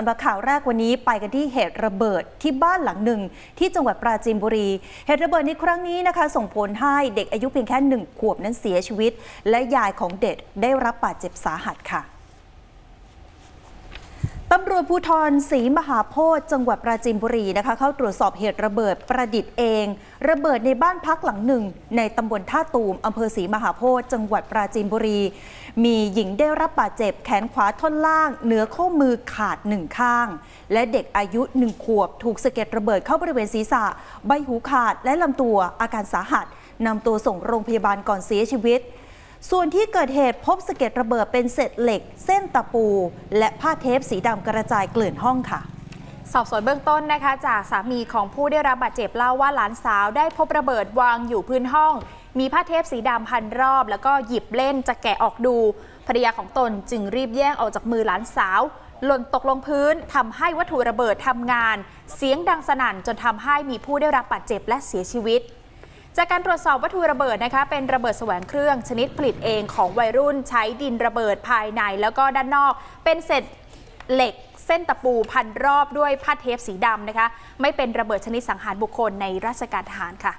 สำหรับข่าวแรกวันนี้ไปกันที่เหตุระเบิดที่บ้านหลังหนึ่ง ที่จังหวัดปราจีนบุรี เหตุระเบิดในครั้งนี้นะคะ ส่งผลให้เด็กอายุเพียงแค่หนึ่งขวบนั้นเสียชีวิต และยายของเด็กได้รับบาดเจ็บสาหัสค่ะ วจภูธรศรีมหาโพธิ์จังหวัดปราจีนบุรีนะคะ เข้าตรวจสอบเหตุระเบิดประดิษฐ์เอง ระเบิดในบ้านพักหลังหนึ่ง ในตำบลท่าตูมอำเภอศรีมหาโพธิ์จังหวัดปราจีนบุรี มีหญิงได้รับบาดเจ็บแขนขวาท่อนล่าง เหนือข้อมือขาดหนึ่งข้าง และเด็กอายุหนึ่งขวบ ถูกสะเก็ดระเบิดเข้าบริเวณศีรษะ ใบหูขาดและลำตัวอาการสาหัสนำตัวส่งโรงพยาบาลก่อนเสียชีวิต ส่วนที่เกิดเหตุพบสะเก็ดระเบิดเป็นเศษเหล็ก เส้นตะปู และผ้าเทปสีดำกระจายเกลื่อนห้องค่ะสอบสวนเบื้องต้นนะคะ จากสามีของผู้ได้รับบาดเจ็บเล่าว่าหลานสาวได้พบระเบิดวางอยู่พื้นห้อง มีผ้าเทปสีดำพันรอบ แล้วก็หยิบเล่นจะแกะออกดูภรรยาของตนจึงรีบแย่งออกจากมือหลานสาว หล่นตกลงพื้นทำให้วัตถุระเบิดทำงาน เสียงดังสนั่นจนทำให้มีผู้ได้รับบาดเจ็บและเสียชีวิต จากการตรวจสอบวัตถุระเบิดนะคะ เป็นระเบิดแสวงเครื่องชนิดผลิตเองของวัยรุ่นใช้ดินระเบิดภายใน แล้วก็ด้านนอกเป็นเศษเหล็กเส้นตะปูพันรอบด้วยผ้าเทปสีดำนะคะ ไม่เป็นระเบิดชนิดสังหารบุคคลในราชการทหารค่ะ